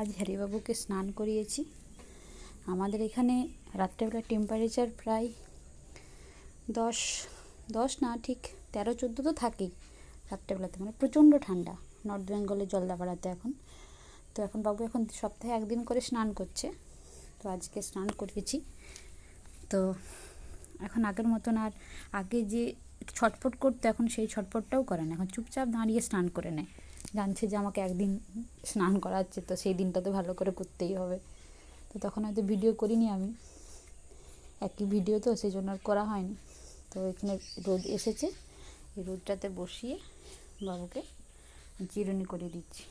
আজ হ্যারিবাবুকে স্নান করিয়েছি। আমাদের এখানে রাত্রেবেলা টেম্পারেচার প্রায় দশ দশ না ঠিক তেরো, চোদ্দ তো থাকেই রাত্রেবেলাতে মানে প্রচণ্ড ঠান্ডা। নর্থ বেঙ্গলে জলদাপাড়াতে এখন। তো এখন বাবু এখন সপ্তাহে একদিন করে স্নান করছে। তো আজকে স্নান করিয়েছি তো এখন আগের মতন আর আগে যে ছটফট করতো এখন সেই ছটফটটাও করে না। এখন চুপচাপ দাঁড়িয়ে স্নান করে নেয়। জানছে যে আমাকে একদিন স্নান করাচ্ছে, তো সেই দিনটা তো ভালো করে করতেই হবে। তো তখন হয়তো ভিডিও করিনি আমি। একই ভিডিও তো, সেই জন্য আর করা হয়নি। তো এখানে রোদ এসেছে। এই রোদটাতে বসিয়ে বাবুকে চিরুনি করে দিচ্ছি।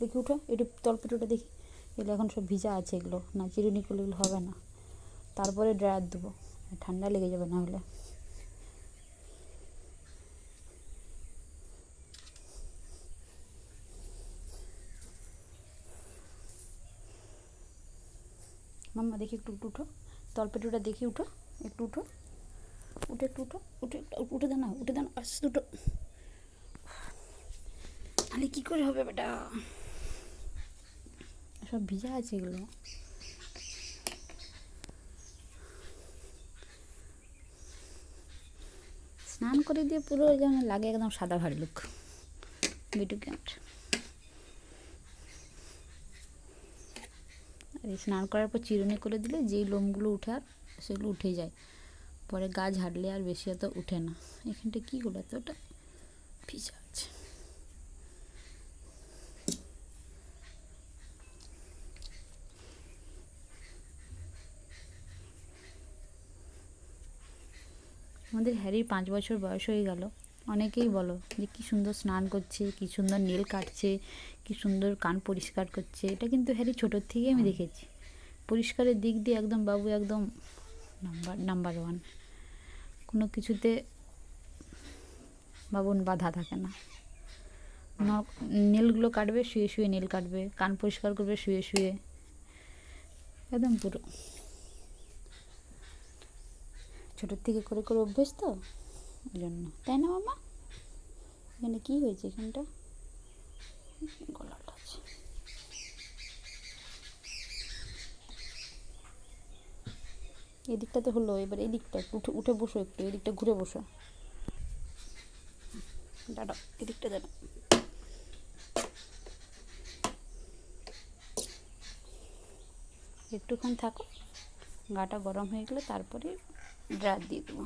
দেখি উঠো, একটু তলপেটোটা দেখি। এগুলো এখন সব ভিজা আছে এগুলো। না, চিরুনি করলে এগুলো হবে না। তারপরে ড্রায়ার দেবো ঠান্ডা লেগে যাবে না হলে। মাম্মা দেখি একটু একটু উঠো। তলপেটুটা দেখি উঠো, একটু উঠো। উঠে একটু উঠো, উঠে একটু উঠে দাও উঠে দাও না আস্তে উঠো তাহলে কী করে হবে বেটা? সব ভিজা আছে এগুলো। স্নান করে দিয়ে পুরো যেন লাগে একদম সাদা ভারী লুক বিটু ক্যান্ট আর এই স্নান করার পর চিরুনি করে দিলে যেই লোমগুলো উঠে আর সেগুলো উঠে যায়। পরে গা ঝাড়লে আর বেশি অত উঠে না। এখানটা কী হলো? এত ওটা ভিজা আছে। আমাদের হ্যারির পাঁচ বছর বয়স হয়ে গেল। অনেকেই বলো যে কী সুন্দর স্নান করছে কী সুন্দর নেল কাটছে কী সুন্দর কান পরিষ্কার করছে। এটা কিন্তু হ্যারি ছোটোর থেকেই আমি দেখেছি। পরিষ্কারের দিক দিয়ে একদম বাবু একদম নাম্বার নাম্বার ওয়ান কোনো কিছুতে বাবুন বাধা থাকে না। নখ নেলগুলো কাটবে শুয়ে শুয়ে নেল কাটবে কান পরিষ্কার করবে শুয়ে শুয়ে। একদম পুরো। ছোটোর থেকে করে করে অভ্যেস তো? ওই জন্য তাই না মামা এখানে কী হয়েছে এখানটা? গলাটা আছে। এদিকটাতে হলো, এবার এদিকটা উঠে উঠে বসো একটু, এদিকটা ঘুরে বসো। দাঁড়াও, এদিকটা দাঁড়াও। একটুক্ষণ থাকো, গাটা গরম হয়ে গেলে তারপরে ড্রায়ার দিয়ে দেবো।